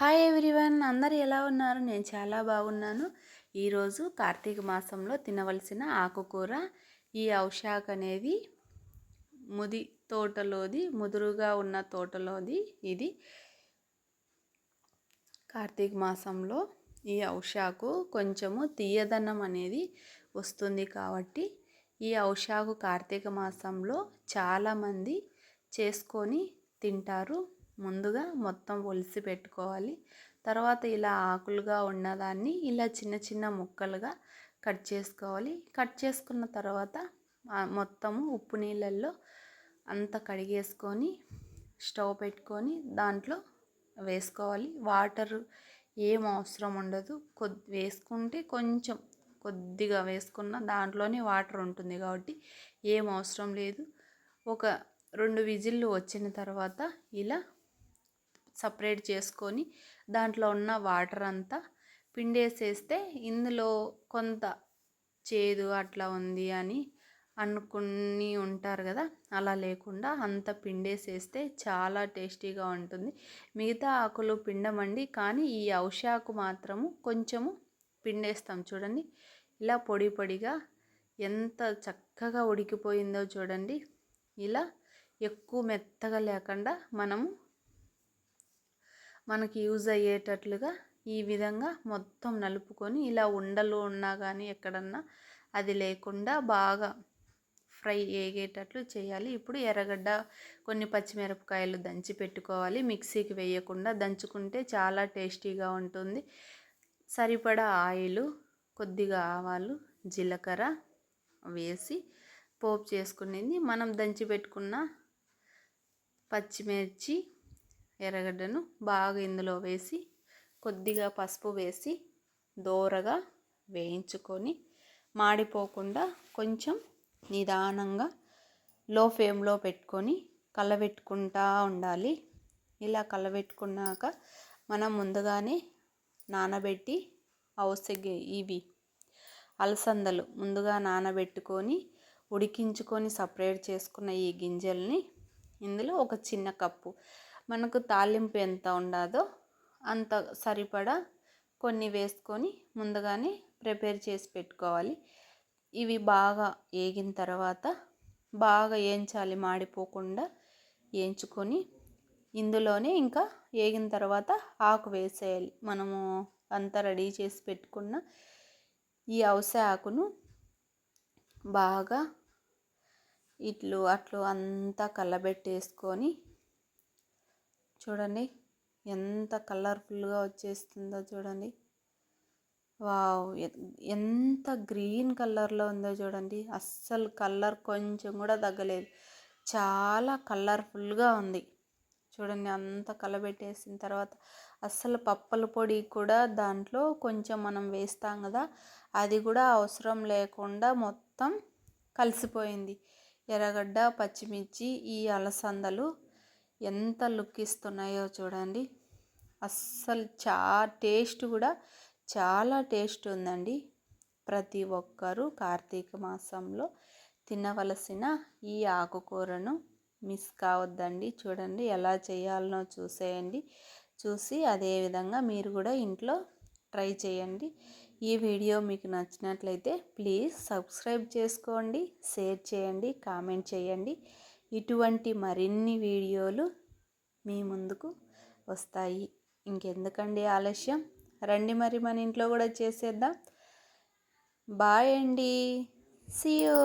Hi everyone అందరు ఎలా ఉన్నారు? నేను చాలా బాగున్నాను. ఈరోజు కార్తీక మాసంలో తినవలసిన ఆకుకూర ఈ ఔషాక్ అనేది ముది తోటలోది ముదురుగా ఉన్న తోటలోది ఇది. కార్తీక మాసంలో ఈ ఔషాకు కొంచెము తీయదనం అనేది వస్తుంది కాబట్టి ఈ ఔషాకు కార్తీక మాసంలో చాలామంది చేసుకొని తింటారు. ముందుగా మొత్తం ఒలిసి పెట్టుకోవాలి. తర్వాత ఇలా ఆకులుగా ఉన్నదాన్ని ఇలా చిన్న చిన్న ముక్కలుగా కట్ చేసుకోవాలి. కట్ చేసుకున్న తర్వాత మొత్తము ఉప్పు నీళ్ళల్లో అంతా కడిగేసుకొని స్టవ్ పెట్టుకొని దాంట్లో వేసుకోవాలి. వాటర్ ఏం అవసరం ఉండదు. కొద్ది వేసుకుంటే కొంచెం కొద్దిగా వేసుకున్న దాంట్లోనే వాటర్ ఉంటుంది కాబట్టి ఏం అవసరం లేదు. ఒక రెండు విజిల్లు వచ్చిన తర్వాత ఇలా సపరేట్ చేసుకొని దాంట్లో ఉన్న వాటర్ అంతా పిండేసేస్తే ఇందులో కొంత చేదు అట్లా ఉంది అని అనుకుని ఉంటారు కదా అలా లేకుండా అంత పిండేసేస్తే చాలా టేస్టీగా ఉంటుంది. మిగతా ఆకులు పిండమండి కానీ ఈ ఔషాకు మాత్రము కొంచెము పిండేస్తాం. చూడండి ఇలా పొడి పొడిగా ఎంత చక్కగా ఉడికిపోయిందో చూడండి. ఇలా ఎక్కువ మెత్తగా లేకుండా మనము మనకి యూజ్ అయ్యేటట్లుగా ఈ విధంగా మొత్తం నలుపుకొని ఇలా ఉండలు ఉన్నా కానీ ఎక్కడన్నా అది లేకుండా బాగా ఫ్రై వేగేటట్లు చేయాలి. ఇప్పుడు ఎర్రగడ్డ కొన్ని పచ్చిమిరపకాయలు దంచి పెట్టుకోవాలి. మిక్సీకి వేయకుండా దంచుకుంటే చాలా టేస్టీగా ఉంటుంది. సరిపడా ఆయిల్ కొద్దిగా ఆవాలు జీలకర్ర వేసి పోపు చేసుకునేది. మనం దంచి పెట్టుకున్న పచ్చిమిర్చి ఎర్రగడ్డను బాగా ఇందులో వేసి కొద్దిగా పసుపు వేసి దోరగా వేయించుకొని మాడిపోకుండా కొంచెం నిదానంగా లో ఫ్లేమ్లో పెట్టుకొని కలబెట్టుకుంటా ఉండాలి. ఇలా కలబెట్టుకున్నాక మనం ముందుగానే నానబెట్టి అవసగే ఇవి అలసందలు ముందుగా నానబెట్టుకొని ఉడికించుకొని సపరేట్ చేసుకున్న ఈ గింజల్ని ఇందులో ఒక చిన్న కప్పు మనకు తాలింపు ఎంత ఉండదో అంత సరిపడా కొన్ని వేసుకొని ముందుగానే ప్రిపేర్ చేసి పెట్టుకోవాలి. ఇవి బాగా వేగిన తర్వాత బాగా వేయించాలి మాడిపోకుండా వేయించుకొని ఇందులోనే ఇంకా వేగిన తర్వాత ఆకు వేసేయాలి. మనము అంతా రెడీ చేసి పెట్టుకున్న ఈ అవస ఆకును బాగా ఇట్లు అట్లు అంతా కలబెట్టేసుకొని చూడండి. ఎంత కలర్ఫుల్గా వచ్చేస్తుందో చూడండి. వావ్! ఎంత గ్రీన్ కలర్లో ఉందో చూడండి. అస్సలు కలర్ కొంచెం కూడా తగ్గలేదు. చాలా కలర్ఫుల్గా ఉంది. చూడండి అంత కలబెట్టేసిన తర్వాత అస్సలు పప్పల పొడి కూడా దాంట్లో కొంచెం మనం వేస్తాం కదా అది కూడా అవసరం లేకుండా మొత్తం కలిసిపోయింది. ఎర్రగడ్డ పచ్చిమిర్చి ఈ అలసందలు ఎంత లుక్ ఇస్తున్నాయో చూడండి. అస్సలు చా టేస్ట్ కూడా చాలా టేస్ట్ ఉందండి. ప్రతి ఒక్కరూ కార్తీక మాసంలో తినవలసిన ఈ ఆకుకూరను మిస్ కావద్దండి. చూడండి ఎలా చేయాలనో చూసేయండి. చూసి అదేవిధంగా మీరు కూడా ఇంట్లో ట్రై చేయండి. ఈ వీడియో మీకు నచ్చినట్లయితే ప్లీజ్ సబ్స్క్రైబ్ చేసుకోండి షేర్ చేయండి కామెంట్ చేయండి. ఇటువంటి మరిన్ని వీడియోలు మీ ముందుకు వస్తాయి. ఇంకెందుకండి ఆలస్యం? రండి మరి మన ఇంట్లో కూడా చేసేద్దాం. బాయ్ అండి. సియో